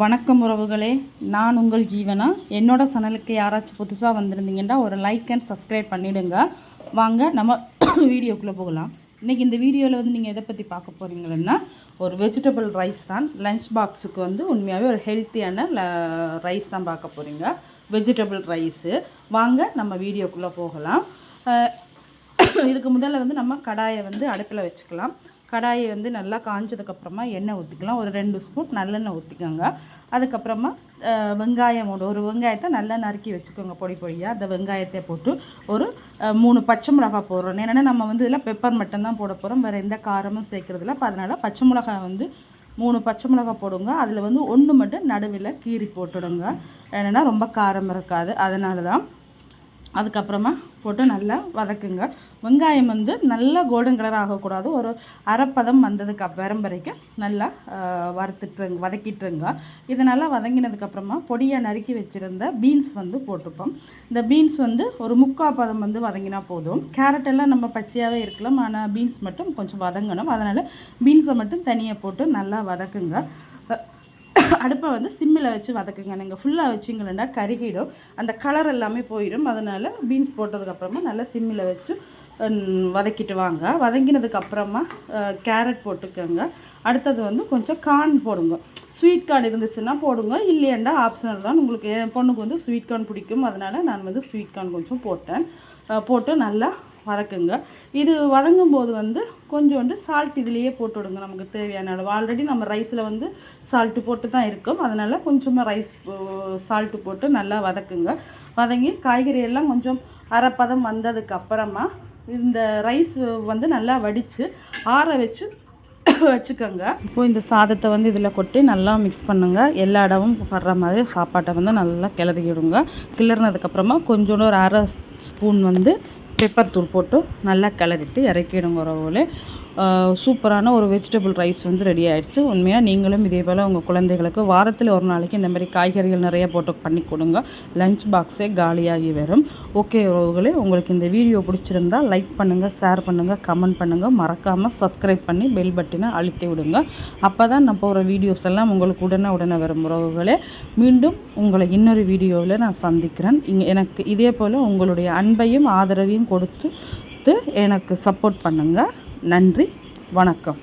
வணக்கம் உறவுகளே. நான் உங்கள் ஜீவனா? என்னோட சேனலுக்கு யாராச்சும் புதுசாக வந்திருந்தீங்கன்னா ஒரு லைக் அண்ட் சப்ஸ்கிரைப் பண்ணிவிடுங்க வாங்க நம்ம வீடியோக்குள்ளே போகலாம். இன்றைக்கி இந்த வீடியோவில் வந்து நீங்கள் எதை பற்றி பார்க்க போகிறீங்கன்னா ஒரு வெஜிடபிள் ரைஸ் தான். லன்ச் பாக்ஸுக்கு வந்து உண்மையாகவே ஒரு ஹெல்த்தியான ரைஸ் தான் பார்க்க போகிறீங்க வெஜிடபிள் ரைஸு வாங்க நம்ம வீடியோக்குள்ளே போகலாம். இதுக்கு முதல்ல வந்து நம்ம கடாயை வந்து அடுப்பில் வச்சுக்கலாம். கடாயை வந்து நல்லா காஞ்சதுக்கப்புறமா எண்ணெய் ஊற்றிக்கலாம் ஒரு ரெண்டு ஸ்பூன் நல்லெண்ணெய் ஊற்றிக்கோங்க அதுக்கப்புறமா வெங்காயம் ஒரு ஒரு வெங்காயத்தை நல்லா நறுக்கி வச்சுக்கோங்க பொடி பொடியாக அந்த வெங்காயத்தை போட்டு ஒரு மூணு பச்சை மிளகாய் போடுறோம். ஏன்னா நம்ம வந்து இதில் பெப்பர் மட்டும்தான் போட போகிறோம் வேறு எந்த காரமும் சேர்க்குறதில்ல. அப்போ அதனால் பச்சை மிளகாய் வந்து மூணு பச்சை மிளகாய் போடுங்க. அதில் வந்து ஒன்று மட்டும் நடுவில் கீறி போட்டுடுங்க. ஏன்னா ரொம்ப காரம் இருக்காது. அதனால தான் அதுக்கப்புறமா போட்டு நல்லா வதக்குங்க. வெங்காயம் வந்து நல்லா கோல்டன் கலர் ஆகக்கூடாது. ஒரு அரைப்பதம் வந்ததுக்கு அப்புறம் வரைக்கும் நல்லா வறுத்துட்டுருங்க வதக்கிட்டுருங்க. இது நல்லா வதங்கினதுக்கப்புறமா பொடியாக நறுக்கி வச்சுருந்த பீன்ஸ் வந்து போட்டுப்போம். இந்த பீன்ஸ் வந்து ஒரு முக்கால் பதம் வந்து வதங்கினா போதும். கேரட் எல்லாம் நம்ம பச்சையாகவே இருக்கலாம். ஆனால் பீன்ஸ் மட்டும் கொஞ்சம் வதங்கணும். அதனால் பீன்ஸை மட்டும் தனியாக போட்டு நல்லா வதக்குங்க. அடுப்பை வந்து சிம்மில் வச்சு வதக்குங்க. நீங்கள் ஃபுல்லாக வச்சிங்கன்னா கருகிடும். அந்த கலர் எல்லாமே போயிடும். அதனால் பீன்ஸ் போட்டதுக்கப்புறமா நல்லா சிம்மில் வச்சு வதக்கிட்டு வாங்க. வதங்கினதுக்கப்புறமா கேரட் போட்டுக்கோங்க. அடுத்தது வந்து கொஞ்சம் கார்ன் போடுங்க. ஸ்வீட் கார்ன் இருந்துச்சுன்னா போடுங்க. இல்லையாண்டா ஆப்ஷனல் தான். உங்களுக்கு என் பொண்ணுக்கு வந்து ஸ்வீட் கார்ன் பிடிக்கும். அதனால் நான் வந்து ஸ்வீட் கார்ன் கொஞ்சம் போட்டேன். போட்டு நல்லா வதக்குங்க இது வதங்கும் போது வந்து கொஞ்சோண்டு சால்ட் இதுலேயே போட்டு விடுங்க நமக்கு தேவையான அளவு. ஆல்ரெடி நம்ம ரைஸில் வந்து சால்ட்டு போட்டு தான் இருக்கும். அதனால் கொஞ்சமாக ரைஸ் சால்ட்டு போட்டு நல்லா வதக்குங்க. வதங்கி காய்கறி எல்லாம் கொஞ்சம் அரைப்பதம் வந்ததுக்கு அப்புறமா இந்த ரைஸ் வந்து நல்லா வடித்து ஆற வச்சு வச்சுக்கோங்க. இப்போ இந்த சாதத்தை வந்து இதில் கொட்டி நல்லா மிக்ஸ் பண்ணுங்க. எல்லா இடமும் படுற மாதிரி சாப்பாட்டை வந்து நல்லா கிளறி விடுங்க கிளறினதுக்கப்புறமா கொஞ்சோண்டு ஒரு அரை ஸ்பூன் வந்து பெப்பர் தூள் போட்டு நல்லா கிளறிட்டு இறக்கிடுங்க உறவுகளே. சூப்பரான ஒரு வெஜிடபிள் ரைஸ் வந்து ரெடி ஆகிடுச்சு உண்மையாக நீங்களும் இதே போல் உங்கள் குழந்தைகளுக்கு வாரத்தில் ஒரு நாளைக்கு இந்த மாதிரி காய்கறிகள் நிறைய போட்டு பண்ணி கொடுங்க. லஞ்ச் பாக்ஸே காலியாகி வரும். ஓகே உறவுகளே உங்களுக்கு இந்த வீடியோ பிடிச்சிருந்தா லைக் பண்ணுங்கள் ஷேர் பண்ணுங்கள் கமெண்ட் பண்ணுங்கள் மறக்காமல் சப்ஸ்கிரைப் பண்ணி பெல் பட்டினை அழுத்தி விடுங்க. அப்போ தான் நான் போகிற வீடியோஸ் எல்லாம் உங்களுக்கு உடனே உடனே வரும் உறவுகளே. மீண்டும் உங்களை இன்னொரு வீடியோவில் நான் சந்திக்கிறேன். இங்கே எனக்கு இதே போல் உங்களுடைய அன்பையும் ஆதரவையும் கொடுத்து எனக்கு சப்போர்ட் பண்ணுங்கள் நன்றி. வணக்கம்.